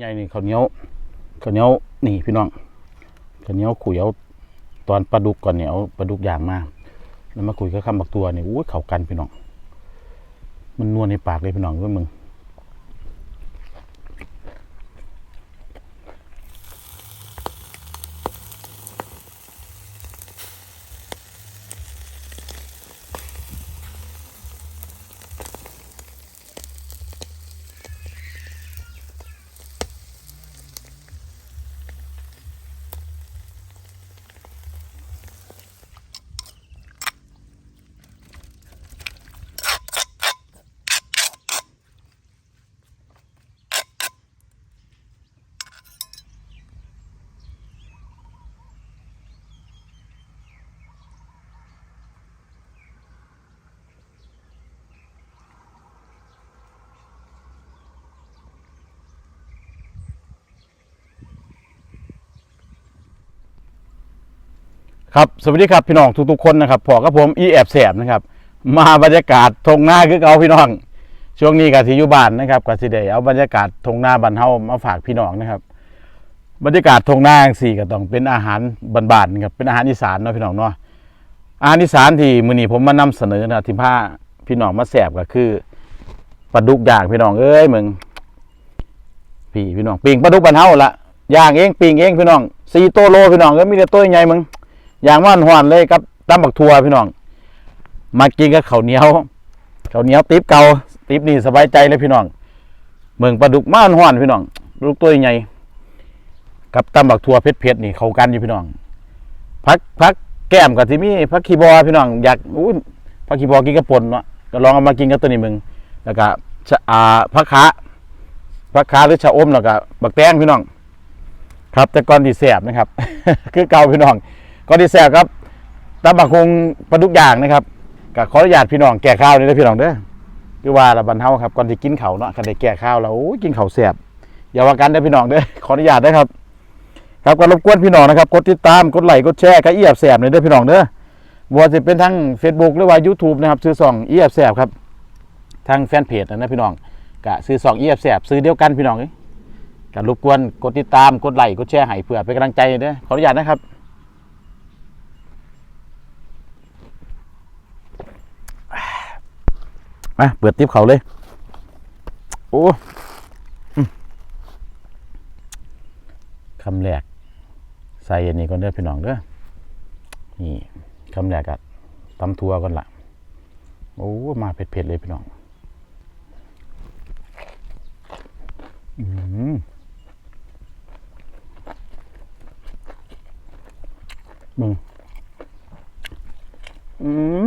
ใหญ่นี่ข้าวเหนียวข้าวเหนียวนี่พี่น้องข้าวเหนียวขุยเอาตอนปลาดุกก่อนเนี่ยเอาปลาดุกอย่างมาแล้วมาคุยกับคำบักตัวนี่อุ้ยเข่ากันพี่น้อง มันนวลในปากเลยพี่น้องเว้ยมึง ครับสวัสดีครับพี่น้องทุกๆคนนะครับพอกับผมอีแอบแสบนะครับ มาบรรยากาศทงหน้าคือเก่าพี่น้อง ช่วงนี้กับที่อยู่บ้านนะครับกับสิเดเอาบรรยากาศทงหน้าบ้านเฮามาฝากพี่น้องนะครับ บรรยากาศทงหน้าสี่ก็ต้องเป็นอาหารบ้านๆนะครับเป็นอาหารอีสานเนาะพี่น้องเนาะอาหารอีสานที่มื้อนี้ผมมานำเสนอนะที่พาพี่น้องมาแสบก็คือปลาดุกย่างพี่น้องเอ้ยมึงพี่พี่น้องปิงปลาดุกบ้านเฮาละย่างเองปิงเองพี่น้องสี่โตโลพี่น้องเอ้ยมีแต่ตัวใหญ่มึง อย่างว่านหวานเลยครับตำบักทัวพี่น้อง มากินกับข้าวเหนียวข้าวเหนียวติ๊บเกาติ๊บนี่สบายใจเลยพี่น้องเมืองปลาดุกม่านหวานพี่น้องลูกตัวใหญ่กับตำบักทัวเผ็ดๆนี่เขากันอยู่พี่น้องพักพักแก้มกับที่มีพักคีบอพี่น้องอยากอู้พักคีบอกินกระปนเนาะก็ลองเอามากินกับตัวนี้มึงแล้วก็ชะอ่าพักขาพักขาหรือชะอมแล้วก็บักแตงพี่น้อง ครับแต่ก่อนที่แสบนะครับ คือเก่าพี่น้อง ก็ดีแซ่บครับตำบักคงปลาดุกอย่างนะครับก็ขออนุญาตพี่น้องแก่ข้าวนี่นะพี่น้องเด้อคือว่าละบันเทาครับก่อนที่กินข้าวเนาะคันได้แก่ข้าวแล้วโอ้ยกินข้าวแซ่บอย่าว่ากันเด้พี่น้องเด้อขออนุญาตด้วยครับ ครับก็รบกวนพี่น้องนะครับกดติดตามกดไลค์กดแชร์ก็เอียบแสบเลยเด้อพี่น้องเด้อว่าจะเป็นทั้ง Facebook หรือว่า YouTube นะครับซื้อซองเอียบแสบครับทางแฟนเพจนะพี่น้องก็ซื้อซองเอียบแสบซื้อเดียวกันพี่น้องเอ้ยก็รบกวนกดติดตามกดไลค์กดแชร์ให้เพื่อเป็นกำลังใจเด้อขออนุญาตนะครับ มาเปิดติ๊บเขาเลย โอ้คำแรกใส่อันนี้ก่อนเด้อพี่น้องเด้อนี่คำแรกอะตำทัวก่อนละโอ้มาเผ็ดๆเลยพี่น้องอืมมึงอืม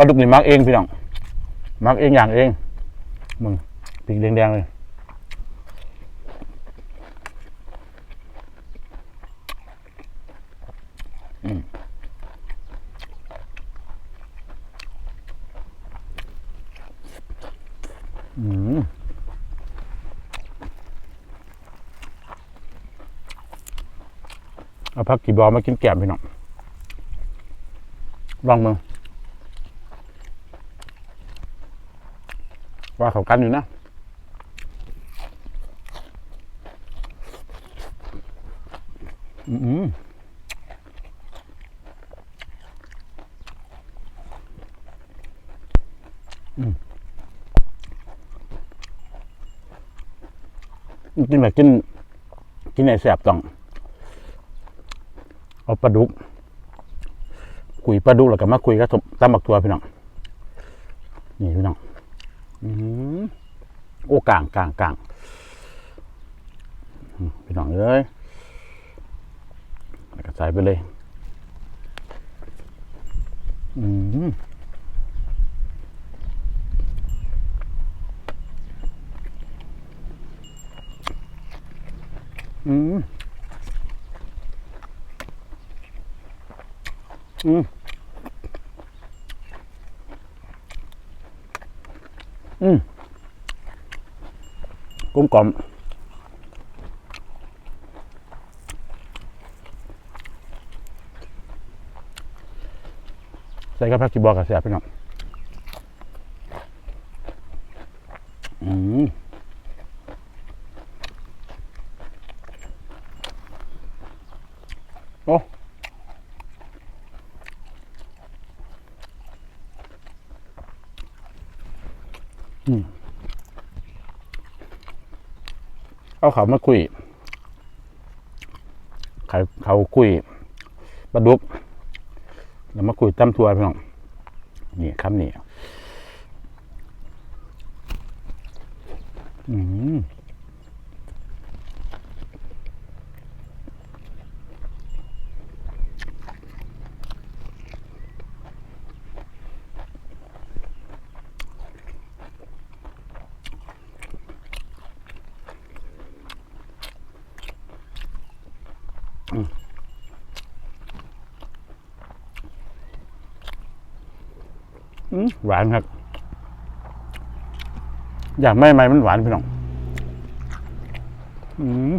ปลาดุกนี่มักเองพี่น้องมักเองอย่างเอง มึงปีกแดงๆเลยอืมอืมเอาพักกี่บอมากินแกมพี่น้องลองมึง ว่าเขากันอยู่นะอืมกินแบบกินกินไอแสบต้องเอาปลาดุกคุยปลาดุกแล้วก็มาคุยกับตำบักตัวพี่น้องนี่พี่น้อง โอ้กลางกลางกลางพี่น้องเอ้ยแล้วก็ใส่ไปเลยอืมอืมอืม อืมกลมกล่อมใส่กับผักชีบอกกับแซ่บพี่น้องอืมโอ้อืม เอาเขามาคุยเขาเขาคุยปลาดุกแล้วมาคุยตั้มทัวร์พี่น้องนี่ครับนี่อืม หวานครับ อยากไม่ไม่มันหวานพี่น้องอืม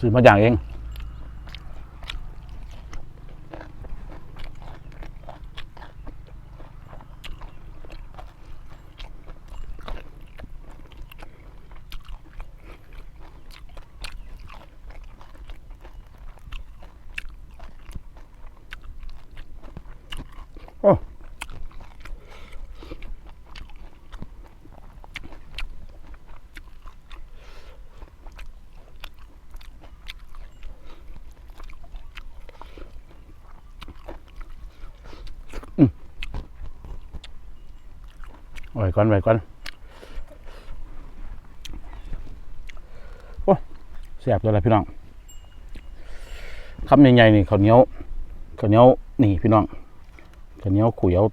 ซื้อมาอย่างเอง ก่อนไว้ก่อนโอ้แซ่บเลยละพี่น้องคำใหญ่ๆนี่ข้าวเหนียวข้าวเหนียวนี่พี่น้องข้าวเหนียวขุยเอา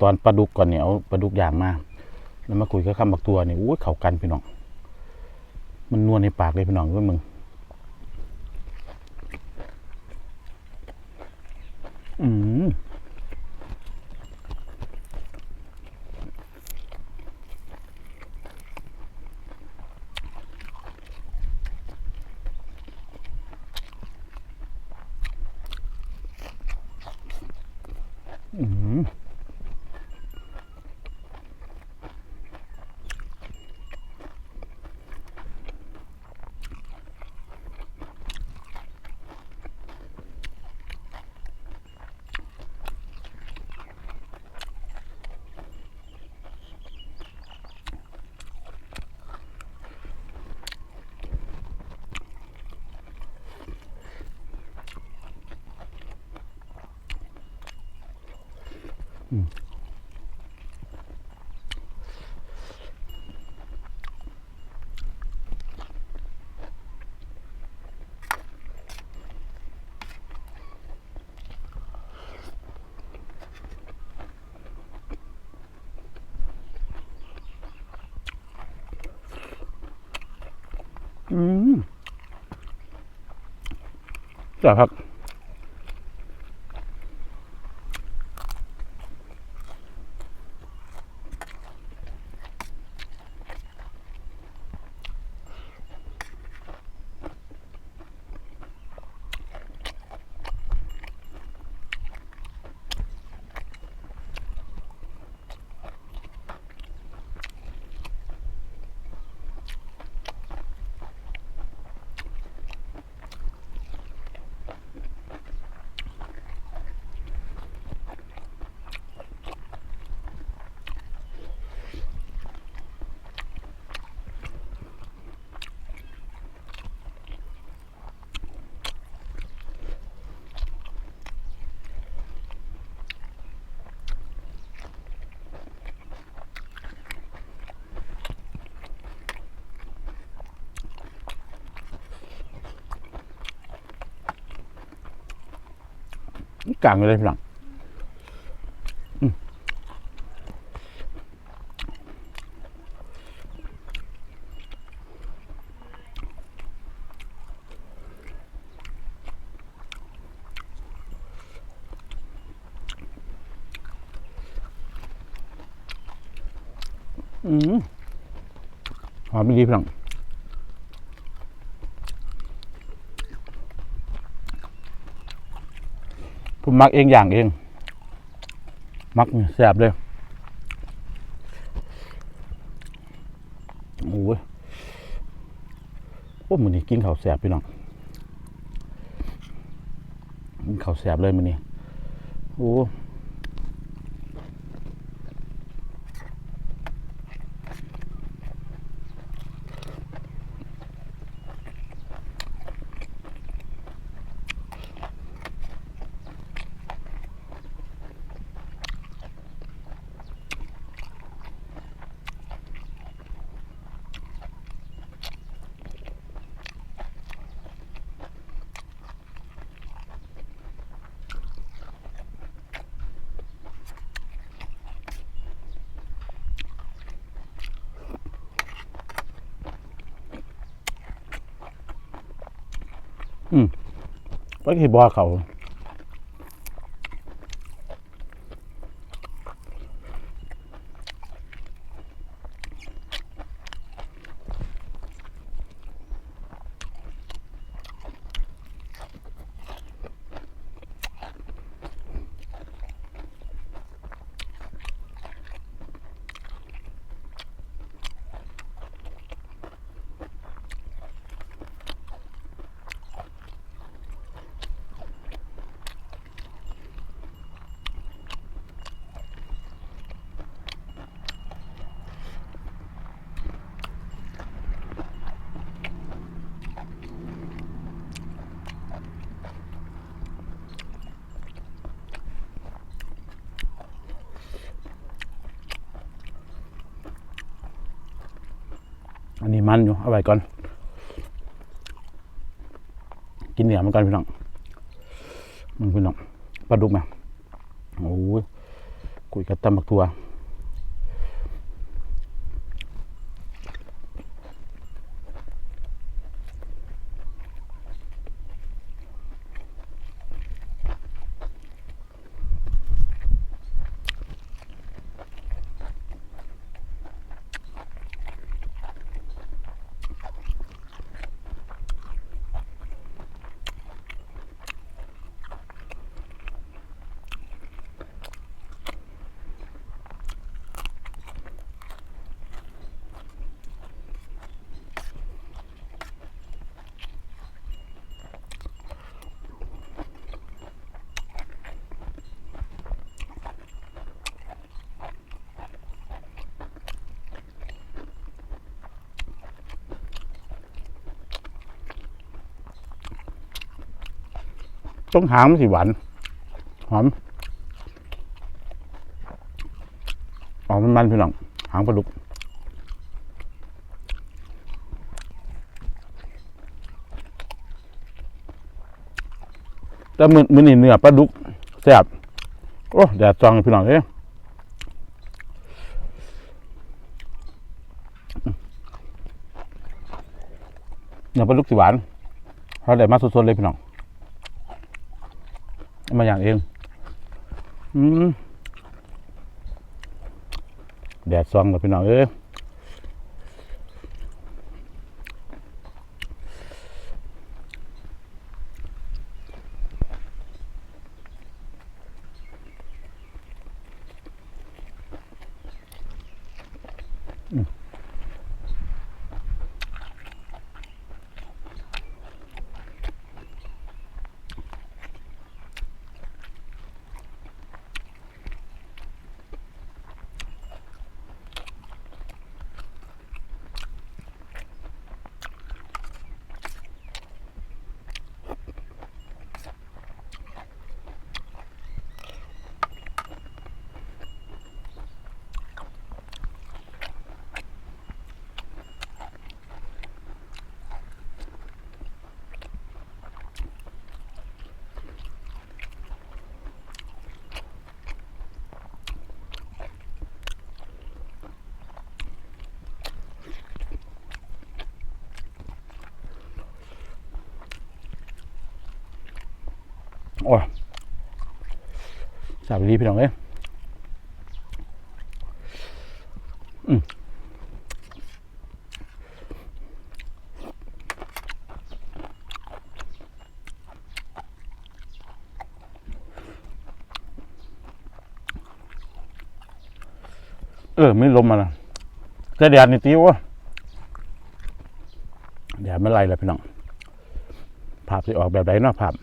ตอนปลาดุกก่อนเนี่ยเอาปลาดุกย่างมาแล้วมาคุยกับคำบักตัวนี่อุ้ยเข้ากันพี่น้อง มันนวลในปากเลยพี่น้องเว้ยมึงอืมอืม อืมจ้าครับ กลางเลยพี่น้องอืมหอมดีพี่น้อง มักเองอย่างเอง มักแสบเลยโอ้ยโอ้มือนี้กินข้าวแสบพี่น้องกินข้าวแสบเลยมือนี้โอ้ ก็คือบ่อเขา มันอยู่เอาไว้ก่อน กินเหนือมันก่อนพี่น้องมึงพี่น้องปลาดุกไหมโอ้ยกุยกับตำบักทัว ต้องหางมันสิหวานหอมหอมมันมันพี่น้องหางปลาดุกแต่มือมือนี่เนื้อปลาดุกแซ่บโอ้แดดจองพี่น้องเอ้ยเนื้อปลาดุกสิหวานเพราได้มาสดๆเลยพี่น้อง มาอย่างเอง อืมแดดซองกับพี่น้องเอ้ย โอ้ยสาบดีพี่น้องเอ้ยเออไม่ลมมานะแต่แดดนี่ตีวะแดดไม่ไรแล้วพี่น้องภาพที่ออกแบบไหนเนาะภาพ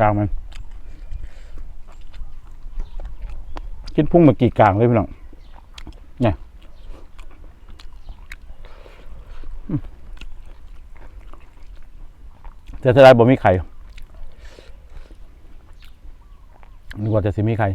กลางมัน กินพุ่งมากี่กลางเลยพี่น้องเนี่ยอืมแต่ถ้าได้บ่มีไข่นึกว่าจะสิมีไข่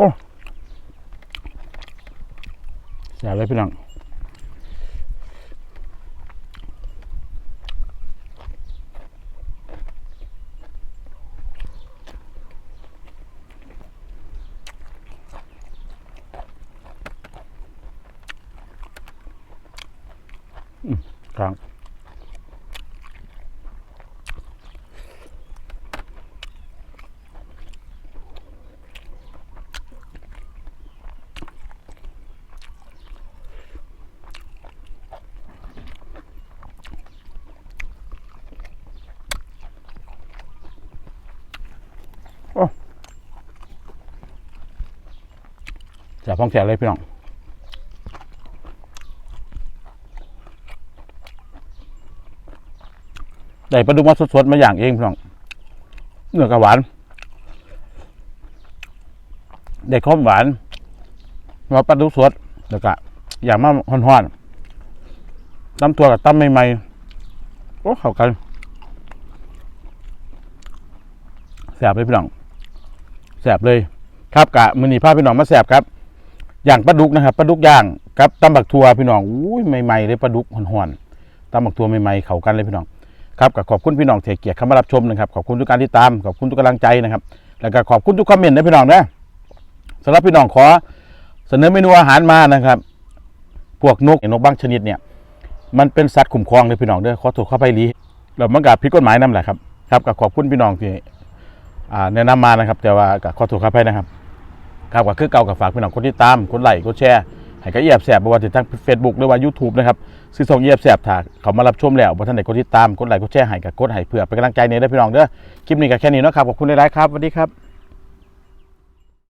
โอ้ อย่าเลยพี่น้องครับ ลางจะพ้องแสบเลยพี่น้องได้ปลาดุกมาสดๆมาอย่างเองพี่น้องเนื้อก็หวานได้ข้อมหวานมาปลาดุกสดแล้วก็อย่างมาห่อนๆตำตัวกับตำใหม่ๆโอ้เข้ากันแสบเลยพี่น้องแสบเลย ครับกะมือนีพาพี่น้องมาแสบครับ อย่างปลาดุกนะครับปลาดุกย่างกับตำบักทัวพี่น้องอุ้ยใหม่ๆเลยปลาดุกห่อนๆตำบักทัวใหม่ๆเข้ากันเลยพี่น้องครับก็ขอบคุณพี่น้องเทเกียรติเข้ามารับชมนะครับขอบคุณทุกการที่ตามขอบคุณทุกกำลังใจนะครับ แล้วก็ขอบคุณทุกคอมเมนต์นะพี่น้องนะสำหรับพี่น้องขอเสนอเมนูอาหารมานะครับ พวกนกนกบางชนิดเนี่ย มันเป็นสัตว์คุ้มครองเลยพี่น้องเด้อขอโทษเข้าไปลีแล้วมันก็ผิดกฎหมายนั่นแหละครับครับก็ขอบคุณพี่น้องที่แนะนำมานะครับ แต่ว่าก็ขอโทษเข้าไปนะครับ ครับก็คือเก่ากับฝากพี่น้องคนที่ตามกดไลค์กดแชร์ให้กับเอียบแสบบ่ว่าจะทั้งเฟซบุ๊กหรือว่า YouTube นะครับซื้อส่งเอียบแสบถ้าเขามารับชมแล้วบ่ท่านใดกดติดตามกดไลค์กดแชร์ให้กับกดให้เพื่อเป็นกำลังใจในเด้อพี่น้องเด้อคลิปนี้ก็แค่นี้เนาะครับขอบคุณหลายๆครับสวัสดีครับ